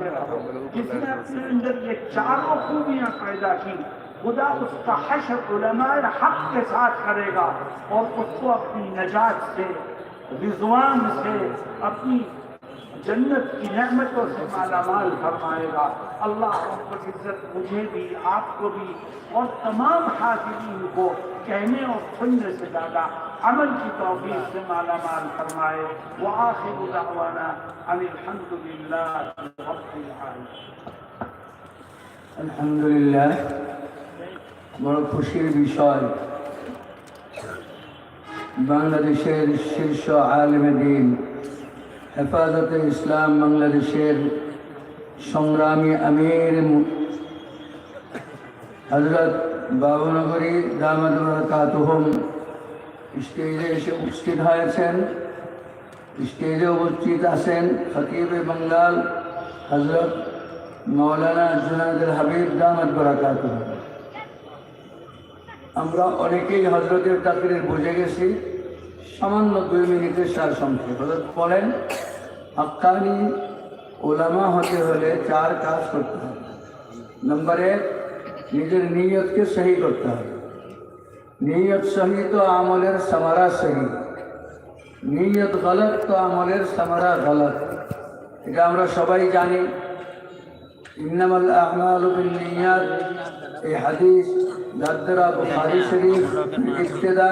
جس نے اپنے اندر یہ چاروں خوبیاں پیدا کی، خدا اس کا حشر علماء حق کے ساتھ کرے گا اور اس کو اپنی نجات سے، رضوان سے، اپنی جنت کی نعمتوں سے مالا مال فرمائے گا۔ اللہ رب عزت مجھے بھی، آپ کو بھی اور تمام حاضرین کو کہنے اور سننے سے زیادہ عمل کی توفیق سے مالا مال فرمائے وآخر دعوانا ان الحمد للہ رب العالمين الحمد لله বড় খুশির বিষয় বাংলাদেশের শীর্ষ আলেমে দিন হেফাজতে ইসলাম বাংলাদেশের সংগ্রামী আমির হজরত বাবুনগরী দামাদ কাতহম স্টেজে এসে উপস্থিত হয়েছেন। স্টেজে উপস্থিত আছেন খতিবে বাঙ্গাল হজরত মৌলানা জুনায়দুল হাবিব দামাদ বরাকাত। আমরা অনেকেই হজরতের তাকরির বুঝে গেছি। সামান্য দুই মিনিটের সার সংক্ষেপ। হজরত বলেন হাক্কানি ওলামা হতে হলে চার কাজ করতে হবে। নম্বর এক, নিজের নিয়তকে সহি করতে হবে। নিয়ত সহি তো আমলের সামারা সহি নিয়ত গলত তো আমলের সামারা গলত। এটা আমরা সবাই জানি। ইন্নামাল আমাল বিন্নিয়াত। এই হাদিস দাদ্দরা বুখারী শরীফ, ইবতেদা।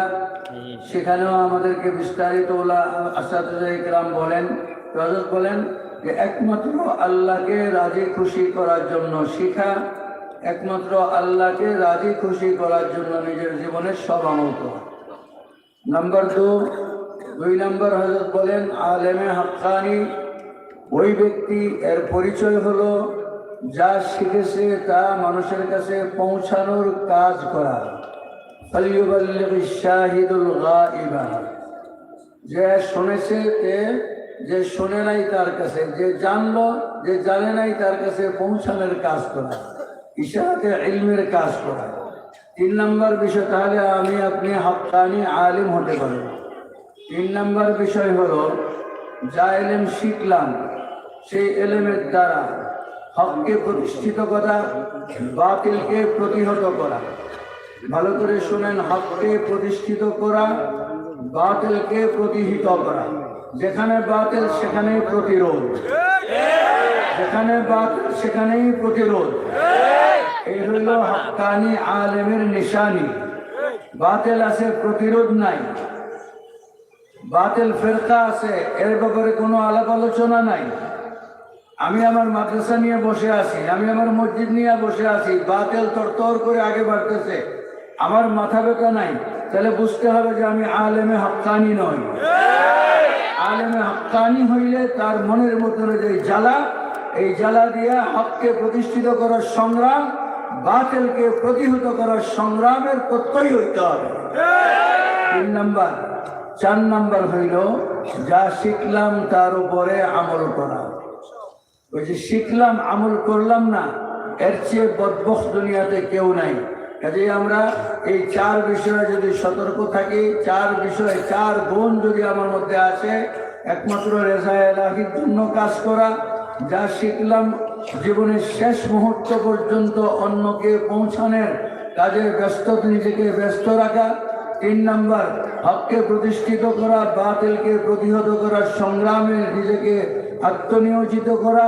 সেখানেও আমাদেরকে বিস্তারিত ওলা ইকরাম বলেন হযরত বলেন যে একমাত্র আল্লাহকে রাজি খুশি করার জন্য শিখা একমাত্র আল্লাহকে রাজি খুশি করার জন্য নিজের জীবনের সব আমল করা। নাম্বার দু, দুই নম্বর হজরত বলেন, আলেমে হাক্কানি। ওই ব্যক্তি, এর পরিচয় হলো, যা শিখেছে তা মানুষের কাছে পৌঁছানোর কাজ করা। যে শুনেছে তে যে শুনে নাই তার কাছে, যে জানলো, যে জানে নাই তার কাছে পৌঁছানোর কাজ করা। ইশাহাতে ইলমের কাজ করা। তিন নম্বর বিষয়, তাহলে আমি আপনি হাক্কানি আলিম হতে পারব তিন নম্বর বিষয় হলো, যা এলেম শিখলাম, সেই এলেমের দ্বারা হককে প্রতিষ্ঠিত করা, বাতিলকে প্রতিহত করা। ভালো করে শোনেন, হককে প্রতিষ্ঠিত করা, বাতিলকে প্রতিহিত করা। যেখানে বাতিল, সেখানেই প্রতিরোধ। যেখানে বাতিল, সেখানেই প্রতিরোধ। এই হইল হাক্কানি আলেমের নিশানি। বাতিল আছে, প্রতিরোধ নাই। বাতিল ফেরকা আছে, এর ব্যাপারে কোনো আলাপ আলোচনা নাই। আমি আমার মাদ্রাসা নিয়ে বসে আছি, আমি আমার মসজিদ নিয়ে বসে আছি, বাতিল তর করে আগে বাড়তেছে। আমার মাথা ব্যথা নাই, তাহলে বুঝতে হবে যে আমি আলেমে হাক্কানি নই। আলেমে হাক্কানি হইলে তার মনের মতন যে জ্বালা, এই জ্বালা দিয়ে হককে প্রতিষ্ঠিত করার সংগ্রাম বাতিলকে প্রতিহত করার সংগ্রামের প্রত্যয় হইতে হবে। তিন নাম্বার, চার নাম্বার হইল, যা শিখলাম তার উপরে আমল করা। ওই যে শিখলাম, আমল করলাম না, এর চেয়ে বদবখ দুনিয়াতে কেউ নাই। কাজে আমরা এই চার বিষয়ে যদি সতর্ক থাকি, চার বিষয়ে চার গুণ যদি আমার মধ্যে আসে একমাত্র রেজা এলাহির জন্য কাজ করা যা শিখলাম জীবনের শেষ মুহূর্ত পর্যন্ত অন্যকে পৌঁছানোর কাজে ব্যস্ত, নিজেকে ব্যস্ত রাখা। তিন নম্বর, হককে প্রতিষ্ঠিত করা, বাতিলকে প্রতিহত করার সংগ্রামে নিজেকে আত্মনিয়োজিত করা,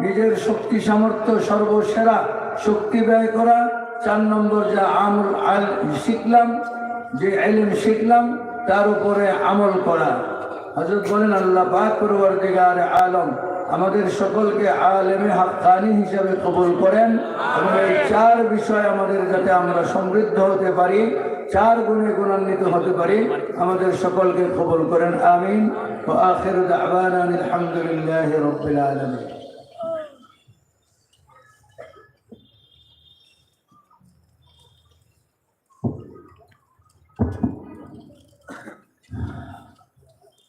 নিজের শক্তি সামর্থ্য সর্বসেরা শক্তি ব্যয় করা। চার নম্বর, যা আমল আল শিখলাম, যে এলিম শিখলাম, তার উপরে আমল করা। হজরত বলেন, আল্লাহ পাক পরবর্তীকার আলম আমাদের সকলকে আলেমে হাক্কানি হিসাবে কবুল করেন এবং এই চার বিষয় আমাদের যাতে আমরা সমৃদ্ধ হতে পারি, চার গুণে গুণান্বিত হতে পারি, আমাদের সকলকে কবুল করেন, আমিন। ও আখির আলহামদুলিল্লাহ রবিল আলামিন।